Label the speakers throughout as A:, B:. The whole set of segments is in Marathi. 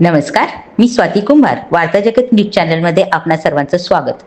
A: नमस्कार मी स्वाती कुंभार वार्ता जगत न्यूज चॅनलमध्ये आपणा सर्वांचं स्वागत.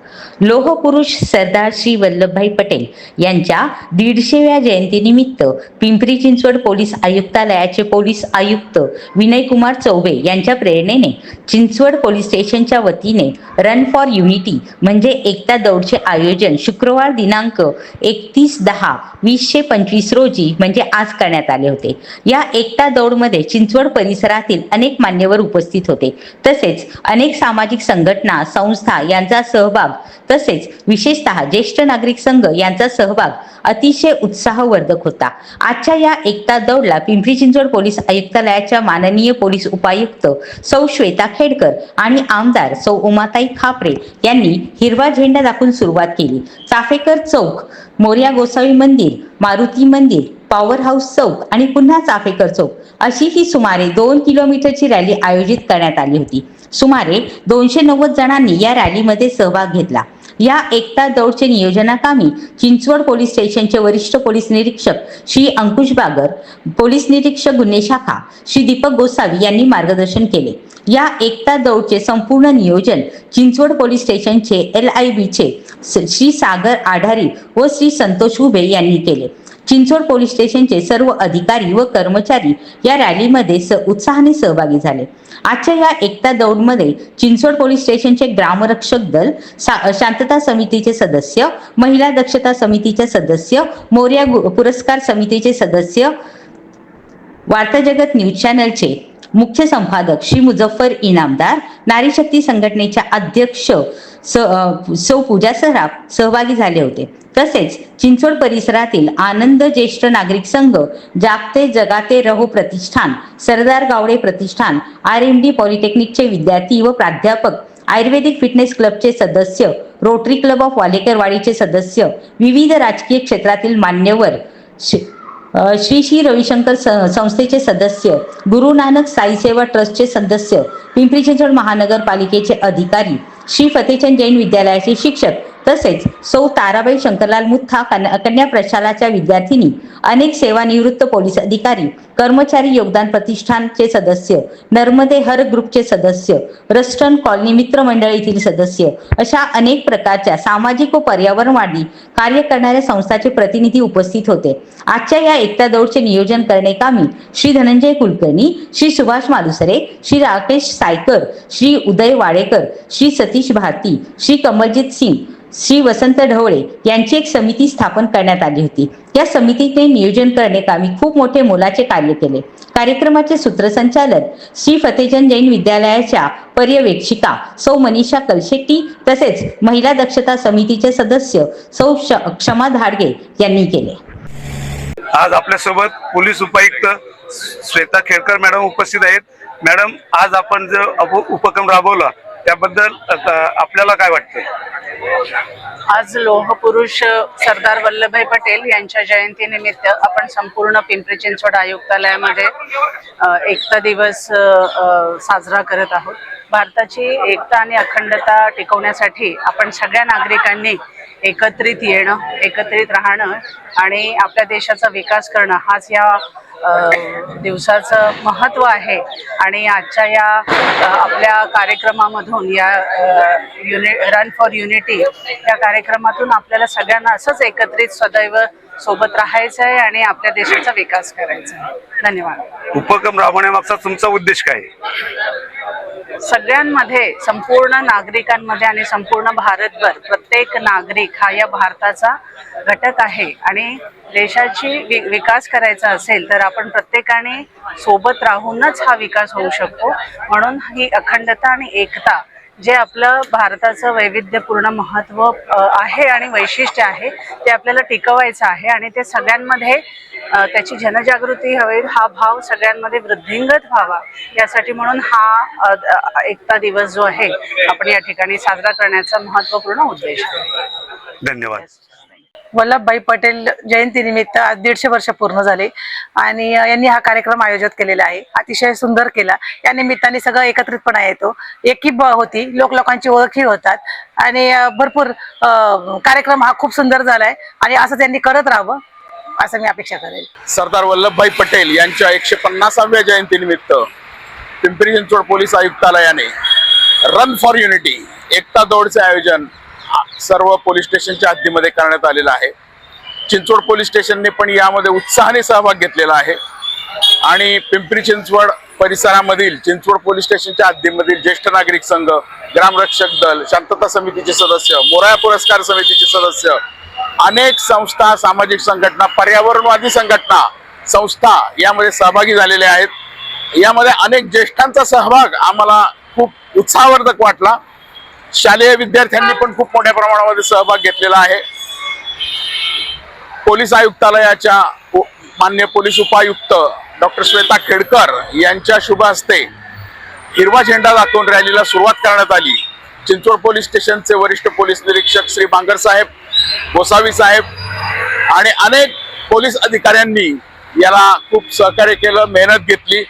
A: लोह पुरुष सरदार श्री वल्लभभाई पटेल यांच्या दीडशेव्या जयंतीनिमित्त पिंपरी चिंचवड पोलीस आयुक्तालयाचे पोलीस आयुक्त विनय कुमार चौबे यांच्या प्रेरणेने चिंचवड पोलीस स्टेशनच्या वतीने रन फॉर युनिटी म्हणजे एकता दौडचे आयोजन शुक्रवार दिनांक एकतीस दहा वीसशे पंचवीस रोजी म्हणजे आज करण्यात आले होते. या एकता दौडमध्ये चिंचवड परिसरातील अनेक मान्यवर उपस्थित होते. तसेच अनेक सामाजिक संघटना संस्था यांचा सहभाग तसेच विशेषतः ज्येष्ठ नागरिक संघ यांचा सहभाग अतिशय उत्साहवर्धक होता. आजच्या या एकता दौडला पिंपरी चिंचवड पोलीस आयुक्तालयाच्या माननीय पोलीस उपायुक्त सौ श्वेता खेडकर आणि आमदार सौ उमाताई खापरे यांनी हिरवा झेंडा दाखवून सुरुवात केली. चाफेकर चौक मोर्या गोसावी मंदिर मारुती मंदिर पॉवर हाऊस चौक आणि पुन्हा चाफेकर चौक अशी ही सुमारे दोन किलोमीटरची रॅली आयोजित करण्यात आली होती. सुमारे दोनशे नव्वद जणांनी या रॅलीमध्ये सहभाग घेतला. या एकता दौडचे नियोजनाकामी चिंचवड पोलीस स्टेशनचे वरिष्ठ पोलीस निरीक्षक श्री अंकुश बागर पोलीस निरीक्षक गुन्हे शाखा श्री दीपक गोसावी यांनी मार्गदर्शन केले. या एकता दौडचे संपूर्ण नियोजन चिंचवड पोलीस स्टेशनचे एल आय बीचे श्री सागर आढारी व श्री संतोष उभे यांनी केले. चिंचवड पोलीस स्टेशनचे सर्व अधिकारी व कर्मचारी या रॅलीमध्ये स उत्साहाने सहभागी झाले. आजच्या या एकता दौडमध्ये चिंचवड पोलीस स्टेशनचे ग्रामरक्षक दल सा- शांतता समितीचे सदस्य महिला दक्षता समितीचे सदस्य मोर्या गु- पुरस्कार समितीचे सदस्य वार्ता जगत न्यूज चॅनलचे मुख्य संपादक श्री मुझफ्फर इनामदार नारी शक्ती संघटनेच्या अध्यक्ष स सौ पूजा सराफ सहभागी झाले होते. तसेच चिंचवड परिसरातील आनंद ज्येष्ठ नागरिक संघ जागते जगाते रहो प्रतिष्ठान सरदार गावडे प्रतिष्ठान आर एम डी पॉलिटेक्निकचे विद्यार्थी व प्राध्यापक आयुर्वेदिक फिटनेस क्लबचे सदस्य रोटरी क्लब ऑफ वालेकरवाडीचे सदस्य विविध राजकीय क्षेत्रातील मान्यवर श्री श्री रविशंकर स- संस्थेचे सदस्य गुरु नानक साई सेवा ट्रस्टचे सदस्य पिंपरी चिंचवड महानगरपालिकेचे अधिकारी श्री फतेचंद जैन विद्यालयाचे शिक्षक तसेच सौ ताराबाई शंकरलाल मुथा कन्या प्रशालाच्या विद्यार्थिनी अनेक सेवानिवृत्त पोलीस अधिकारी कर्मचारी योगदान प्रतिष्ठानचे सदस्य नर्मदे हर ग्रुपचे सदस्य रस्टन कॉलनी मित्र मंडळीतील सदस्य अशा अनेक प्रकारच्या सामाजिक व पर्यावरणवादी कार्य करणाऱ्या संस्थांचे प्रतिनिधी उपस्थित होते. आजच्या या एकता दौडचे नियोजन करणे कामी श्री धनंजय कुलकर्णी श्री सुभाष मालुसरे श्री राकेश सायकर श्री उदय वाडेकर श्री सतीश भारती श्री कमलजीत सिंग श्री वसंत ढवळे यांची एक समिती स्थापन करण्यात आली होती. या समितीने नियोजन करणे कामी खूप मोठे मोलाचे कार्य केले. कार्यक्रमाचे सूत्रसंचालन श्री फतेजन जैन विद्यालयाच्या पर्यवेक्षिका सौ मनीषा कलशेट्टी तसेच महिला दक्षता समितीचे सदस्य सौ क्षमा धाडगे यांनी केले.
B: आज आपल्यासोबत पोलीस उपायुक्त श्वेता खेरकर मॅडम उपस्थित आहेत. मॅडम आज आपण जो उपक्रम राबवला त्याबद्दल आपल्याला काय वाटतं
C: आज लोहपुरुष सरदार वल्लभभाई पटेल यांच्या जयंतीनिमित्त आपण संपूर्ण पिंपरी चिंचवड आयुक्तालयामध्ये एकता दिवस साजरा करत आहोत. भारताची एकता आणि अखंडता टिकवण्यासाठी आपण सगळ्या नागरिकांनी एकत्रित येणं एकत्रित राहणं आणि आपल्या देशाचा विकास करणं हाच या दिवसाचं महत्त्व आहे. आणि आजच्या या आपल्या कार्यक्रमामधून या युनि रन फॉर युनिटी या कार्यक्रमातून आपल्याला सगळ्यांना असंच एकत्रित सदैव सोबत राहायचं आहे आणि आपल्या देशाचा विकास करायचा आहे. धन्यवाद.
B: उपक्रम राबवण्यामागचा तुमचा उद्देश काय?
C: सगळ्यांमध्ये संपूर्ण नागरिकांमध्ये आणि संपूर्ण भारतभर प्रत्येक नागरिक हा या भारताचा घटक आहे. आणि देशाची वि- विकास करायचा असेल तर आपण प्रत्येकाने सोबत राहूनच हा विकास होऊ शकतो. म्हणून ही अखंडता आणि एकता जे आपलं भारताचं वैविध्यपूर्ण महत्त्व आहे आणि वैशिष्ट्य आहे ते आपल्याला टिकवायचं आहे आणि ते सगळ्यांमध्ये त्याची जनजागृती हवी हा भाव सगळ्यांमध्ये वृद्धिंगत व्हावा यासाठी म्हणून हा एकता दिवस जो आहे आपण या ठिकाणी साजरा करण्याचा महत्त्वपूर्ण उद्देश आहे.
B: धन्यवाद.
D: वल्लभभाई पटेल जयंतीनिमित्त आज दीडशे वर्ष पूर्ण झाले. आणि यांनी हा कार्यक्रम आयोजित केलेला आहे. अतिशय सुंदर केला. या निमित्ताने सगळं एकत्रितपणा येतो. एकी ब होती. लोक लोकांची ओळखी होतात. आणि भरपूर कार्यक्रम हा खूप सुंदर झालाय. आणि असं त्यांनी करत राहावं असं मी अपेक्षा करेल.
E: सरदार वल्लभभाई पटेल यांच्या एकशे पन्नासाव्या जयंतीनिमित्त पिंपरी चिंचवड पोलीस आयुक्तालयाने रन फॉर युनिटी एकता दौडचे आयोजन सर्व पोलीस स्टेशनच्या हद्दीमध्ये करण्यात आलेलं आहे. चिंचवड पोलीस स्टेशनने पण यामध्ये उत्साहाने सहभाग घेतलेला आहे. आणि पिंपरी चिंचवड परिसरामधील चिंचवड पोलीस स्टेशनच्या हद्दीमधील ज्येष्ठ नागरिक संघ ग्रामरक्षक दल शांतता समितीचे सदस्य मोराया पुरस्कार समितीचे सदस्य अनेक संस्था सामाजिक संघटना पर्यावरणवादी संघटना संस्था यामध्ये सहभागी झालेल्या आहेत. यामध्ये अनेक ज्येष्ठांचा सहभाग आम्हाला खूप उत्साहवर्धक वाटला. शालेय विद्यार्थ्यांनी पण खूप मोठ्या प्रमाणामध्ये सहभाग घेतलेला आहे. पोलीस आयुक्तालयाच्या मान्य पोलीस उपायुक्त डॉक्टर श्वेता खेडकर यांच्या शुभ हस्ते हिरवा झेंडा दाखवून रॅलीला सुरुवात करण्यात आली. चिंचवड पोलीस स्टेशनचे वरिष्ठ पोलीस निरीक्षक श्री बांगर साहेब गोसावी साहेब आणि अनेक पोलीस अधिकाऱ्यांनी याला खूप सहकार्य केलं मेहनत घेतली.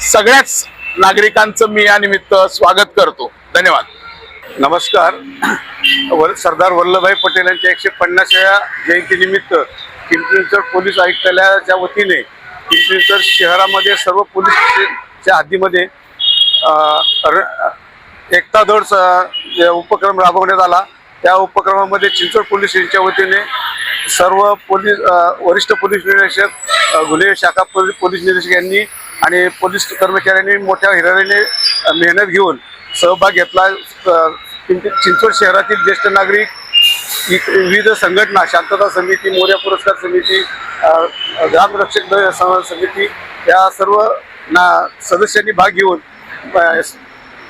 E: सगळ्याच नागरिकांचं मी या निमित्त स्वागत करतो. धन्यवाद.
B: नमस्कार. सरदार वल्लभभाई पटेल यांच्या एकशे पन्नासव्या जयंतीनिमित्त पिंपरीचर पोलीस आयुक्तालयाच्या वतीने पिंपरीचर शहरामध्ये सर्व पोलीसच्या हद्दीमध्ये एकता दौड जे उपक्रम राबवण्यात आला. त्या उपक्रमामध्ये चिंचवड पोलीस यांच्या वतीने सर्व पोलीस वरिष्ठ पोलीस निरीक्षक गुन्हे शाखा पोलीस निरीक्षक यांनी आणि पोलीस कर्मचाऱ्यांनी मोठ्या हिरारीने मेहनत घेऊन सहभाग घेतला. चिंचवड शहरातील ज्येष्ठ नागरिक विविध संघटना शांतता समिती मोर्या पुरस्कार समिती ग्रामरक्षक समिती या सर्व ना सदस्यांनी भाग घेऊन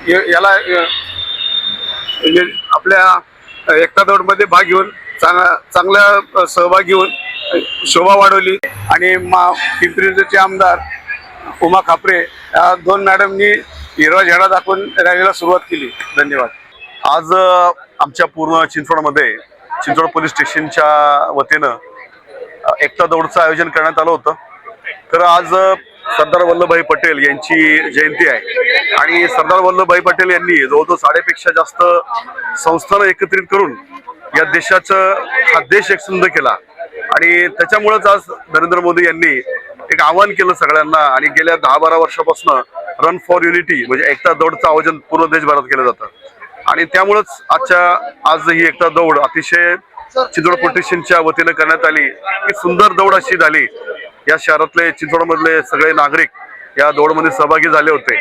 B: याला म्हणजे आपल्या एकता दौडमध्ये भाग घेऊन चांग- चांगला सहभाग घेऊन शोभा वाढवली. आणि मा पिंपरी आमदार उमा खापरे या दोन मॅडमनी हिरवा झेंडा दाखवून रॅलीला सुरुवात केली. धन्यवाद.
F: आज आमच्या पूर्ण चिंचवडमध्ये चिंचवड पोलीस स्टेशनच्या वतीनं एकता दौडचं आयोजन करण्यात आलं होतं. तर आज सरदार वल्लभभाई पटेल यांची जयंती आहे. आणि सरदार वल्लभभाई पटेल यांनी जवळजवळ साडेपेक्षा जास्त संस्थानं एकत्रित करून या देशाचं हा देश एक सुंदर केला. आणि त्याच्यामुळेच आज नरेंद्र मोदी यांनी एक आवाहन केलं सगळ्यांना. आणि गेल्या दहा बारा वर्षापासून रन फॉर युनिटी म्हणजे एकता दौडचं आयोजन पूर्ण देशभरात केलं जातं. आणि त्यामुळंच आजच्या आज ही एकता दौड अतिशय चिंचवड पोलीस वतीनं करण्यात आली. ही सुंदर दौड अशी झाली. या शहरातले चिंचवडमधले सगळे नागरिक या दौडमध्ये सहभागी झाले होते.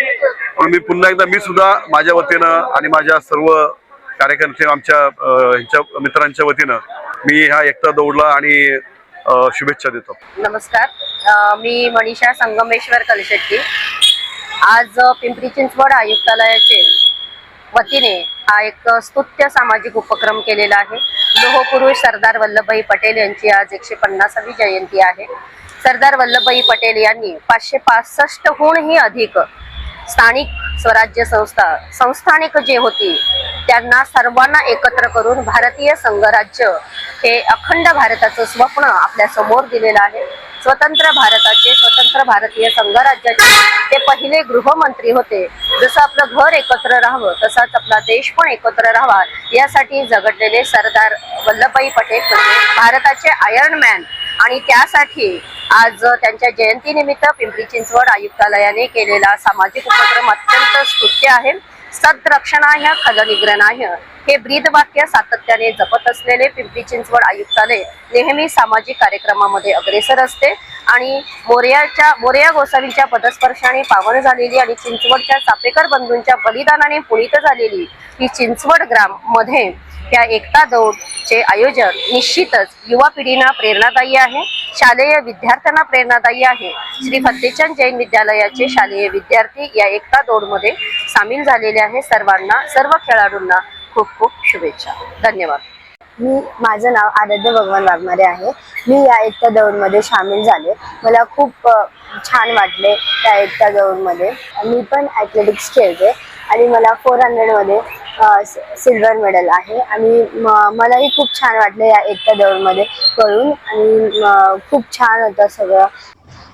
F: पण मी पुन्हा एकदा मी सुद्धा माझ्या वतीनं आणि माझ्या सर्व कार्यकर्ते आमच्या ह्यांच्या मित्रांच्या वतीनं मी ह्या एकता दौडला आणि शुभेच्छा देतो.
G: नमस्कार. मी मनीषा संगमेश्वर कलशेट्टी. आज पिंपरी चिंचवड आयुक्तालयाचे वतीने हा एक स्तुत्य सामाजिक उपक्रम केलेला आहे. लोहपुरुष सरदार वल्लभभाई पटेल यांची आज एकशे पन्नासावी जयंती आहे. सरदार वल्लभभाई पटेल यांनी पाचशे पासष्टहूनही अधिक स्थानिक स्वराज्य संस्था संस्थानिक जे होती त्यांना सर्वांना एकत्र करून भारतीय संघराज्य हे अखंड भारताचं स्वप्न आपल्यासमोर दिलेलं आहे. स्वतंत्र भारताचे स्वतंत्र भारतीय संघराज्याचे ते पहिले गृहमंत्री होते. जसं आपलं घर एकत्र राहावं तसाच आपला देश पण एकत्र राहावा यासाठी झगडलेले सरदार वल्लभभाई पटेल म्हणजे भारताचे आयर्न मॅन आणि त्यासाठी आज त्यांच्या जयंतीनिमित्त पिंपरी चिंचवड आयुक्तालयाने केलेला सामाजिक उपक्रम अत्यंत स्तुत्य आहे. सद्रक्षणाय खलनिग्रहणाय हे ब्रीदवाक्य सातत्याने जपत असलेले पिंपरी चिंचवड आयुक्तालय नेहमी सामाजिक कार्यक्रमामध्ये अग्रेसर असते आणि मोर्याच्या मोर्या गोसावींच्या पदस्पर्शाने पावन झालेली आणि चिंचवडच्या चापेकर बंधूंच्या बलिदानाने पुळीत झालेली ही चिंचवड ग्राममध्ये या एकता दौडचे आयोजन निश्चितच युवा पिढीना प्रेरणादायी आहे शालेय विद्यार्थ्यांना प्रेरणादायी आहे. श्री फतेचंद जैन विद्यालयाचे शालेय विद्यार्थी या एकता दौडमध्ये सामील झालेले आहे सर्वांना सर्व खेळाडूंना खूप खूप शुभेच्छा. धन्यवाद.
H: मी माझं नाव आराध्य भगवान वाघमारे आहे. मी या एकता दौडमध्ये सामील झाले. मला खूप छान वाटले त्या एकता दौडमध्ये. मी पण ॲथलेटिक्स खेळते आणि मला फोर हंड्रेडमध्ये सिल्वर मेडल आहे. आणि मलाही खूप छान वाटलं या एकता दौडमध्ये करून आणि खूप छान होतं सगळं.